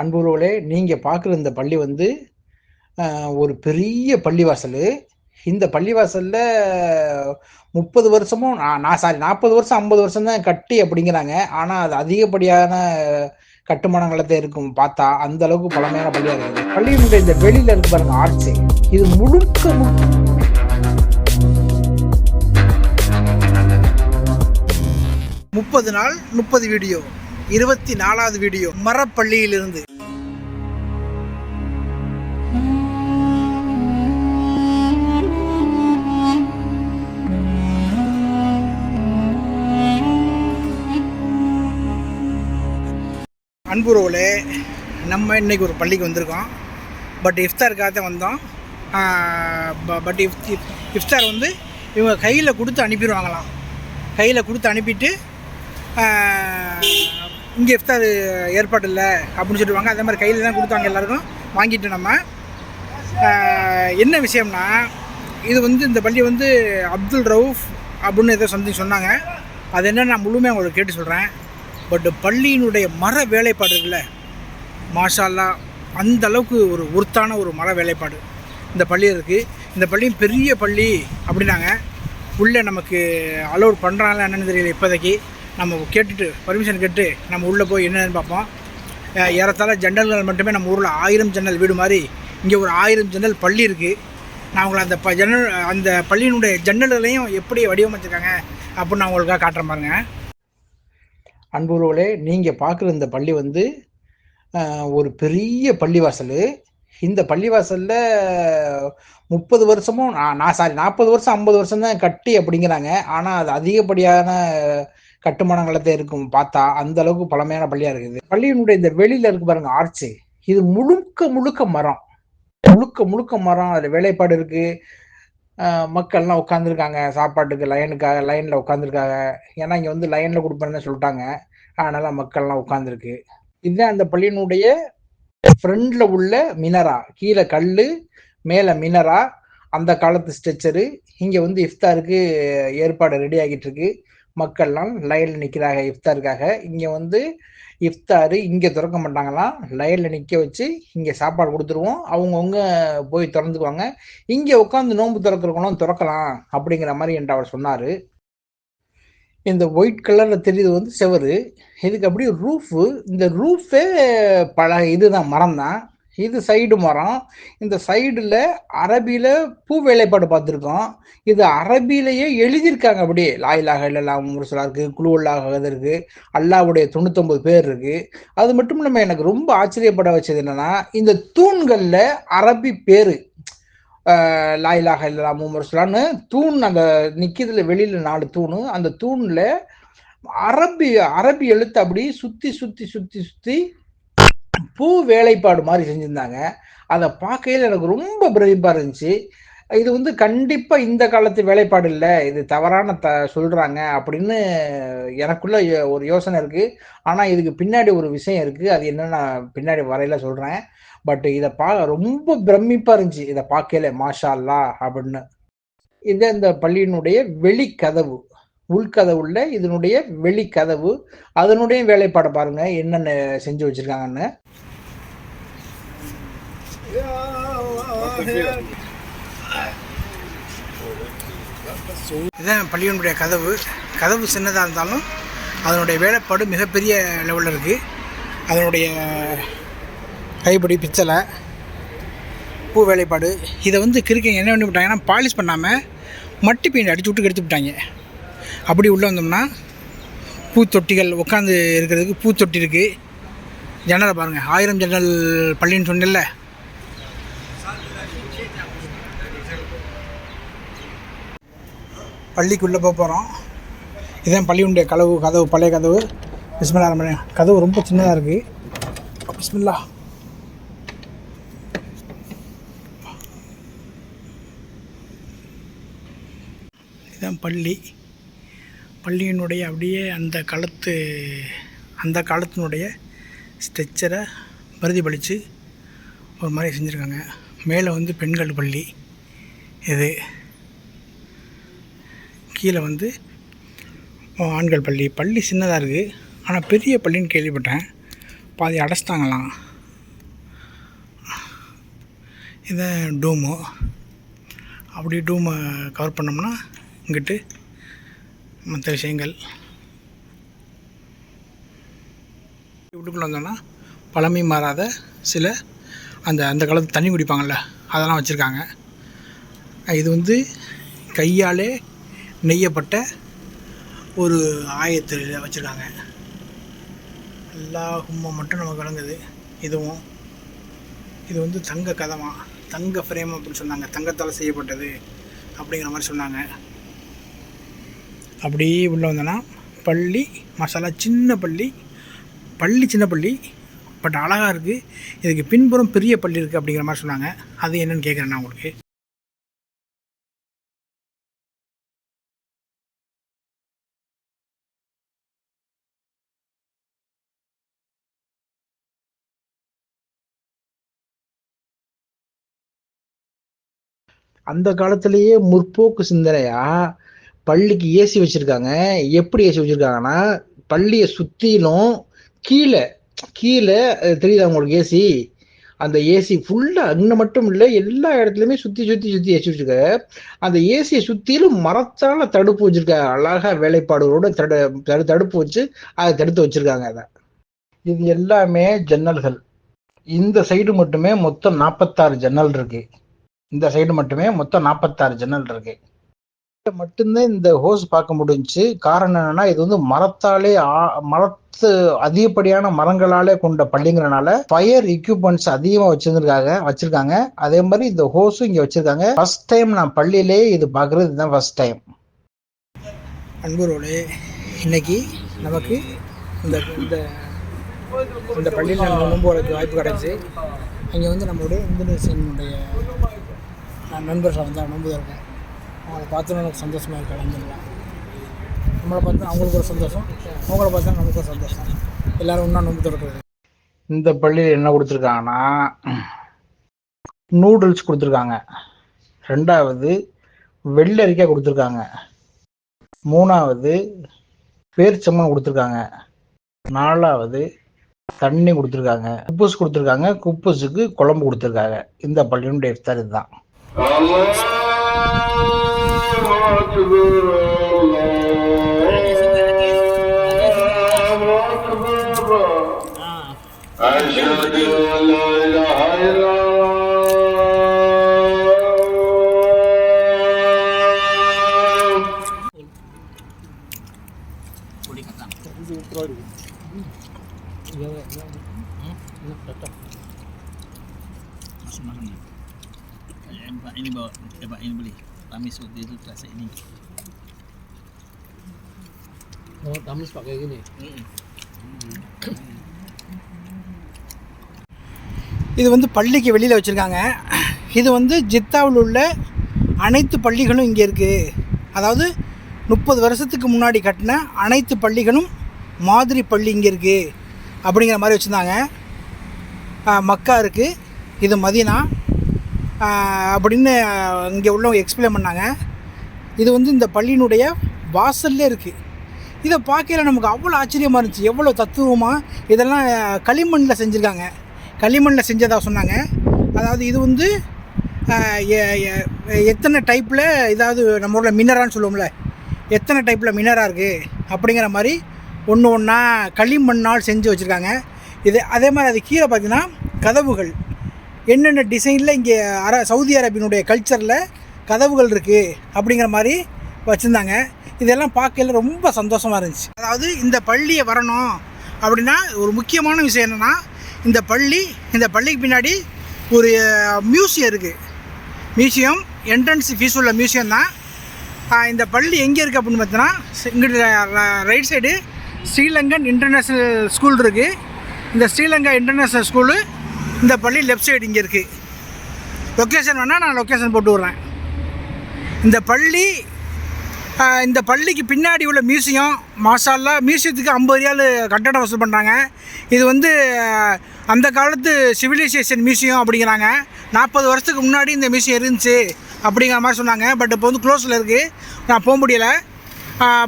அன்புறவுகளே நீங்கள் பார்க்குற இந்த பள்ளி வந்து ஒரு பெரிய பள்ளிவாசல். இந்த பள்ளிவாசலில் முப்பது வருஷமும் நான் சாரி நாற்பது வருஷம் ஐம்பது வருஷம் தான் கட்டி அப்படிங்கிறாங்க. ஆனால் அது அதிகப்படியான கட்டுமானங்களை தான் இருக்கும் பார்த்தா அந்த அளவுக்கு பழமையான பள்ளியாக இருக்குது. பள்ளியினுடைய இந்த வெளியில் இருக்கு பாருங்க ஆட்சி இது முழுக்க முப்பது நாள் முப்பது வீடியோ இருபத்தி நாலாவது வீடியோ மரப்பள்ளியிலிருந்து. அன்புறவுகளே நம்ம இன்றைக்கி ஒரு பள்ளிக்கு வந்திருக்கோம். பட் இஃப்தாருக்காக தான் வந்தோம் பட் இஃப் இஃப்தார் வந்து இவங்க கையில் கொடுத்து அனுப்பிடுவாங்களாம். கையில் கொடுத்து அனுப்பிட்டு இங்கே இஃப்தார் ஏற்பாடு இல்லை அப்படின்னு சொல்லுவாங்க அதே மாதிரி கையில் தான் கொடுத்தாங்க எல்லாருக்கும். வாங்கிட்டு நம்ம என்ன விஷயம்னா இது வந்து இந்த பள்ளி வந்து அப்துல் ரவுஃப் அப்படின்னு ஏதோ சம்திங் சொன்னாங்க. அது என்னென்னு நான் முழுமையாக உங்களுக்கு கேட்டு சொல்கிறேன் பட் பள்ளியினுடைய மர வேலைப்பாடு இருக்குல்ல மாஷால்லா அந்த அளவுக்கு ஒரு ஒர்த்தான ஒரு மர வேலைப்பாடு இந்த பள்ளி இருக்குது இந்த பள்ளியும் பெரிய பள்ளி அப்படின்னாங்க. உள்ளே நமக்கு அலோட் பண்ணுறாங்களா என்னன்னு தெரியல இப்போதைக்கு. நம்ம கேட்டுட்டு பர்மிஷன் கேட்டு நம்ம உள்ளே போய் என்னென்னு பார்ப்போம். ஏறத்தால ஏறத்தாழ ஜன்னல்கள் மட்டுமே நம்ம ஊரில் ஆயிரம் ஜன்னல் வீடு மாதிரி இங்கே ஒரு ஆயிரம் ஜன்னல் பள்ளி இருக்குது நான் உங்களை அந்த ப ஜன்னல் அந்த பள்ளியினுடைய ஜன்னல்களையும் எப்படி வடிவமைச்சிருக்காங்க அப்படின்னு நான் உங்களுக்காக காட்டுறேன் பாருங்க. அன்புகளே நீங்கள் பார்க்குற இந்த பள்ளி வந்து ஒரு பெரிய பள்ளிவாசல். இந்த பள்ளிவாசலில் முப்பது வருஷமும் நான் நான் சாரி நாற்பது வருஷம் ஐம்பது வருஷம் தான் கட்டி அப்படிங்கிறாங்க. ஆனால் அது அதிகப்படியான கட்டுமானங்களை தான் இருக்கும் பார்த்தா அந்த அளவுக்கு பழமையான பள்ளியாக இருக்குது. பள்ளியினுடைய இந்த வெளியில இருக்கு பாருங்க ஆர்ச்சி. இது முழுக்க முழுக்க மரம். முழுக்க முழுக்க மரம் அதில் வேலைப்பாடு இருக்கு. மக்கள்லாம் உட்காந்துருக்காங்க சாப்பாட்டுக்கு லைனுக்காக லைனில் உட்காந்துருக்காங்க ஏன்னா இங்கே வந்து லைனில் கொடுப்பேன்னு சொல்லிட்டாங்க. அதனால மக்கள்லாம் உட்காந்துருக்கு இதுதான் அந்த பள்ளியினுடைய ஃப்ரண்ட்ல உள்ள மினரா. கீழே கல் மேலே மினரா. அந்த காலத்து ஸ்ட்ரெச்சரு. இங்கே வந்து இஃப்தாருக்கு ஏற்பாடு ரெடி ஆகிட்டு இருக்கு. மக்கள்லாம் லைனில் நிற்கிறாங்க இஃப்தாருக்காக இங்கே வந்து இஃப்தாரு இங்கே திறக்க மாட்டாங்களாம். லைனில் நிற்க வச்சு இங்கே சாப்பாடு கொடுத்துருவோம். அவங்கவுங்க போய் திறந்துக்குவாங்க. இங்கே உட்காந்து நோன்பு திறக்கிறவங்களும் திறக்கலாம் அப்படிங்கிற மாதிரி என்று அவர் சொன்னார். இந்த ஒயிட் கலரில் தெரியுது வந்து செவரு. இதுக்கு அப்படியே ரூஃபு. இந்த ரூஃபே பல இதுதான் மரம் தான் இது சைடு மரம். இந்த சைடில் அரபியில் பூ வேலைப்பாடு பார்த்துருக்கோம். இது அரபியிலேயே எழுதியிருக்காங்க அப்படியே. லாயிலாக இல்லலாம் முரசலா இருக்குது குழுவல்லாக இருக்குது அல்லாவுடைய தொண்ணூத்தொம்பது பேர் இருக்குது அது மட்டும் இல்லாமல் எனக்கு ரொம்ப ஆச்சரியப்பட வச்சது என்னன்னா இந்த தூண்களில் அரபி பேர். லாயிலாக இல்லலாம் முரசலான்னு தூண் அந்த நிற்கிறதுல வெளியில் நாலு தூணு. அந்த தூணில் அரபி அரபி எழுத்து அப்படி சுற்றி சுற்றி சுற்றி சுற்றி பூ வேலைப்பாடு மாதிரி செஞ்சுருந்தாங்க. அதை பார்க்கையில் எனக்கு ரொம்ப பிரமிப்பாக இருந்துச்சு. இது வந்து கண்டிப்பாக இந்த காலத்து வேலைப்பாடு இல்லை. இது தவறான த சொல்கிறாங்க அப்படின்னு எனக்குள்ள யோ- ஒரு யோசனை இருக்குது ஆனால் இதுக்கு பின்னாடி ஒரு விஷயம் இருக்குது அது என்னன்னு நான் பின்னாடி வரையில சொல்கிறேன் பட் இதை பா ரொம்ப பிரமிப்பாக இருந்துச்சு. இதை பார்க்கல மாஷா அல்லா அப்படின்னு. இது இந்த பள்ளியினுடைய வெளிக்கதவு. உள்கதவுல இதனுடைய வெளிக்கதவு அதனுடைய வேலைப்பாடை பாருங்க என்னென்ன செஞ்சு வச்சிருக்காங்கன்னு. இதுதான் பள்ளியினுடைய கதவு. கதவு சின்னதாக இருந்தாலும் அதனுடைய வேலைப்பாடு மிகப்பெரிய லெவலில் இருக்குது அதனுடைய கைப்பிடி பித்தளை பூ வேலைப்பாடு இதை வந்து கிறுக்கங்க என்ன பண்ணி விட்டாங்கன்னா பாலிஷ் பண்ணாமல் மட்டி பெயிண்ட் அடிச்சு விட்டு கெடுத்து விட்டாங்க. அப்படி உள்ளே வந்தோம்னா பூத்தொட்டிகள் உட்காந்து இருக்கிறதுக்கு பூத்தொட்டி இருக்குது ஜன்னலை பாருங்கள் ஆயிரம் ஜன்னல் பள்ளின்னு சொன்னேன்ல. பள்ளிக்குள்ளே போக போகிறோம் இதுதான் பள்ளியுடைய கதவு கதவு பழைய கதவு. பிஸ்மில்லா ரஹ்மான் கதவு ரொம்ப சின்னதாக இருக்குது பிஸ்மில்லா இதுதான் பள்ளி. பள்ளியினுடைய அப்படியே அந்த காலத்து அந்த காலத்தினுடைய ஸ்ட்ரெச்சரை பிரதிபலித்து ஒரு மாதிரி செஞ்சுருக்காங்க. மேலே வந்து பெண்கள் பள்ளி இது. கீழே வந்து ஆண்கள் பள்ளி. பள்ளி சின்னதாக இருக்குது ஆனால் பெரிய பள்ளின்னு கேள்விப்பட்டேன். பாதி அடைச்சிட்டாங்களாம். இதை டூமு. அப்படி டூமை கவர் பண்ணோம்னா இங்கிட்டு மற்ற விஷயங்கள். வீட்டுக்குள்ளே வந்தோம்னா பழமை மாறாத சில அந்த அந்த காலத்து தண்ணி குடிப்பாங்கள்ல அதெல்லாம் வச்சுருக்காங்க. இது வந்து கையாலே நெய்யப்பட்ட ஒரு ஆயத்தில் வச்சுருக்காங்க. எல்லா கும்பம் மட்டும் நமக்கு விளங்குது. இதுவும் இது வந்து தங்க கதமா தங்க ஃப்ரேம் அப்படின்னு சொன்னாங்க. தங்கத்தால் செய்யப்பட்டது அப்படிங்கிற மாதிரி சொன்னாங்க. அப்படியே உள்ளே வந்தோன்னா பள்ளி மசாலா சின்ன பள்ளி பள்ளி சின்ன பள்ளி பட் அழகாக இருக்குது இதுக்கு பின்புறம் பெரிய பள்ளி இருக்குது அப்படிங்கிற மாதிரி சொன்னாங்க. அது என்னன்னு கேட்குறேன் நான் உங்களுக்கு. அந்த காலத்திலேயே முற்போக்கு சிந்தனையா? பள்ளிக்கு ஏசி வச்சிருக்காங்க. எப்படி ஏசி வச்சிருக்காங்கன்னா பள்ளியை சுத்திலும் கீழே கீழே தெரியுதா உங்களுக்கு ஏசி அந்த ஏசி ஃபுல்லா அங்க மட்டும் இல்லை எல்லா இடத்துலயுமே சுத்தி சுத்தி சுத்தி ஏசி வச்சிருக்க அந்த ஏசியை சுத்திலும் மரத்தால தடுப்பு வச்சிருக்காங்க அழகா வேலைப்பாடுகளோட தடு தடு- தடுப்பு வச்சு அதை தடுத்து வச்சிருக்காங்க அதை. இது எல்லாமே ஜன்னல்கள். இந்த சைடு மட்டுமே மொத்தம் நாற்பத்தாறு ஜன்னல் இருக்கு. இந்த சைடு மட்டுமே மொத்தம் நாற்பத்தாறு ஜன்னல் இருக்கு. மட்டும்தான் இந்த ஹோஸ் பார்க்க முடிஞ்சுச்சு. காரணம் என்னன்னா இது வந்து மரத்தாலே ஆ- மரத்து அதிகப்படியான மரங்களாலே கொண்ட பள்ளிங்கிறனால ஃபயர் எக்யூப்மெண்ட்ஸ் அதிகமா வச்சிருந்திருக்காங்க வச்சிருக்காங்க. அதே மாதிரி இந்த ஹோஸும் இங்க வச்சிருக்காங்க. ஃபர்ஸ்ட் டைம் நான் பள்ளியிலே இது பார்க்கறது இதுதான் ஃபர்ஸ்ட் டைம் அன்பரோடு இன்னைக்கு நமக்கு இந்த இந்த இந்த பள்ளியில் நம்ம நோன்பு வாய்ப்பு கிடைச்சி. அங்கே வந்து நம்மளுடைய இந்தோனேசியனுடைய நண்பர்கள் வந்து நோன்பு இருக்கேன் அவங்கள பார்த்தோன்னு எனக்கு சந்தோஷமாக இருக்கு அலமதுல்லா. நம்மளை பார்த்தா அவங்களுக்கு ஒரு சந்தோஷம் அவங்கள பார்த்தா நமக்கு ஒரு சந்தோஷம். எல்லோரும் ஒன்றா நோன்பு திறக்கிறது இந்த பள்ளியில் என்ன கொடுத்துருக்காங்கன்னா நூடுல்ஸ் கொடுத்துருக்காங்க. ரெண்டாவது வெள்ளரிக்காய் கொடுத்துருக்காங்க. மூணாவது பேரிச்சம்பளம் கொடுத்துருக்காங்க. நாலாவது தண்ணி கொடுத்துருக்காங்க. குப்பூஸ் கொடுத்துருக்காங்க. குப்பூஸுக்கு குழம்பு கொடுத்துருக்காங்க. இந்த பள்ளியினுடைய இஃப்தார் இதுதான். أشهد أن لا إله إلا الله Masuk masuk ni. Yang empat ini bawa, empat ini boleh. Tamis waktu itu set ini. Oh, tamis pakai gini. இது வந்து பள்ளிக்கு வெளியில் வச்சுருக்காங்க. இது வந்து ஜித்தாவில் உள்ள அனைத்து பள்ளிகளும் இங்கே இருக்குது அதாவது முப்பது வருஷத்துக்கு முன்னாடி கட்டின அனைத்து பள்ளிகளும் மாதிரி பள்ளி இங்கே இருக்குது அப்படிங்கிற மாதிரி வச்சுருந்தாங்க. மக்கா இருக்குது இது மதீனா. அப்படின்னு இங்கே உள்ளவங்க எக்ஸ்பிளைன் பண்ணாங்க. இது வந்து இந்த பள்ளியினுடைய வாசல்லே இருக்குது இதை பார்க்கல நமக்கு அவ்வளோ ஆச்சரியமாக இருந்துச்சு. எவ்வளோ தத்துவமாக இதெல்லாம் களிமண்ணில் செஞ்சுருக்காங்க. களிமண்ணில் செஞ்சதாக சொன்னாங்க. அதாவது இது வந்து எத்தனை டைப்பில் இதாவது நம்ம ஊரில் மினரான்னு சொல்லுவோம்ல. எத்தனை டைப்பில் மின்னராக இருக்குது அப்படிங்கிற மாதிரி ஒன்று ஒன்றா களிமண்ணால் செஞ்சு வச்சுருக்காங்க. இது அதே மாதிரி அது கீழே பார்த்தீங்கன்னா கதவுகள். என்னென்ன டிசைனில் இங்கே அர சவுதி அரேபியனுடைய கல்ச்சரில் கதவுகள் இருக்குது அப்படிங்கிற மாதிரி வச்சுருந்தாங்க. இதெல்லாம் பார்க்கல ரொம்ப சந்தோஷமாக இருந்துச்சு. அதாவது இந்த பள்ளியை வரணும் அப்படின்னா ஒரு முக்கியமான விஷயம் என்னென்னா இந்த பள்ளி இந்த பள்ளிக்கு பின்னாடி ஒரு மியூசியம் இருக்குது மியூசியம் என்ட்ரன்ஸ் ஃபீஸ் உள்ள மியூசியம் தான். இந்த பள்ளி எங்கே இருக்குது அப்படின்னு பார்த்தீங்கன்னா இங்கிட்ட right side Sri Lankan international school இருக்குது இந்த ஸ்ரீலங்கா இன்டர்நேஷ்னல் ஸ்கூலு இந்த பள்ளி லெஃப்ட் சைடு இங்கே இருக்குது லொக்கேஷன் வேணால் நான் லொக்கேஷன் போட்டு விட்றேன். இந்த பள்ளி இந்த பள்ளிக்கு பின்னாடி உள்ள மியூசியம் மாசாலா மியூசியத்துக்கு ஐம்பது ரியால் கட்டடம் வசூல் பண்ணுறாங்க இது வந்து அந்த காலத்து சிவிலைசேஷன் மியூசியம் அப்படிங்கிறாங்க. நாற்பது வருஷத்துக்கு முன்னாடி இந்த மியூசியம் இருந்துச்சு அப்படிங்கிற மாதிரி சொன்னாங்க. பட் இப்போ வந்து க்ளோஸில் இருக்குது நான் போக முடியலை.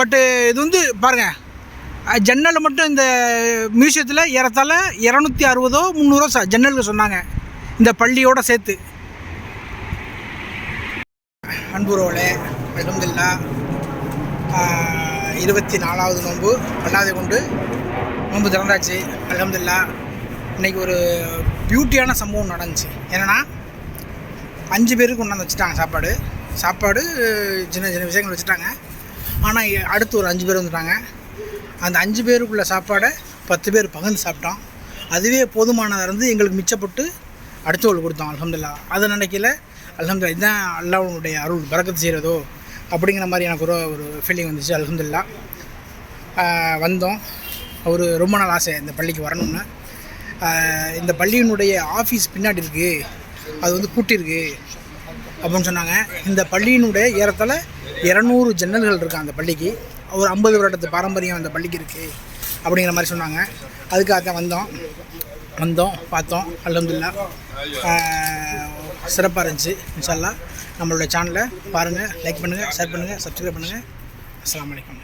பட்டு இது வந்து பாருங்கள் ஜன்னல் மட்டும் இந்த மியூசியத்தில் ஏறத்தாழ இரநூத்தி அறுபதோ முந்நூறோ ச ஜன்னலுக்கு சொன்னாங்க. இந்த பள்ளியோட சேர்த்து. அன்புரோலே அலமதுல்லா இருபத்தி நாலாவது நோன்பு ரெண்டாவது கொண்டு நோன்பு திறந்தாச்சு. அலமதுல்லா இன்னைக்கு ஒரு பியூட்டியான சம்பவம் நடந்துச்சு. என்னென்னா அஞ்சு பேருக்கு கொண்டாந்து வச்சுட்டாங்க சாப்பாடு. சாப்பாடு சின்ன சின்ன விஷயங்கள் வச்சுட்டாங்க. ஆனால் அடுத்து ஒரு அஞ்சு பேர் வந்துட்டாங்க. அந்த அஞ்சு பேருக்குள்ள சாப்பாடை பத்து பேர் பகிர்ந்து சாப்பிட்டோம் அதுவே போதுமானதாக இருந்து எங்களுக்கு மிச்சப்பட்டு அடுத்தவங்களுக்கு கொடுத்தோம் அலமதுல்லா அதை நினைக்கல அலமதுல்லா இதுதான் அல்லாஹ்வுடைய அருள் பறக்கத்து செய்கிறதோ அப்படிங்கிற மாதிரி எனக்கு ஒரு ஒரு ஃபீலிங் வந்துச்சு அலமதுல்லா வந்தோம். ஒரு ரொம்ப நாள் ஆசை இந்த பள்ளிக்கு வரணும்னு. இந்த பள்ளியினுடைய ஆஃபீஸ் பின்னாடி இருக்குது அது வந்து கூட்டியிருக்கு அப்படின்னு சொன்னாங்க. இந்த பள்ளியினுடைய ஏறத்தில் இரநூறு ஜன்னல்கள் இருக்குது அந்த பள்ளிக்கு? ஒரு ஐம்பது வருடத்து பாரம்பரியம் அந்த பள்ளிக்கு இருக்குது அப்படிங்கிற மாதிரி சொன்னாங்க. அதுக்காக தான் வந்தோம். வந்தோம் பார்த்தோம். அலமதுல்லா சிறப்பாக இருந்துச்சு இன்ஷால்லா நம்மளோட சேனலை பாருங்கள் லைக் பண்ணுங்கள் ஷேர் பண்ணுங்கள் சப்ஸ்கிரைப் பண்ணுங்கள் அஸ்லாம் வலைக்கம்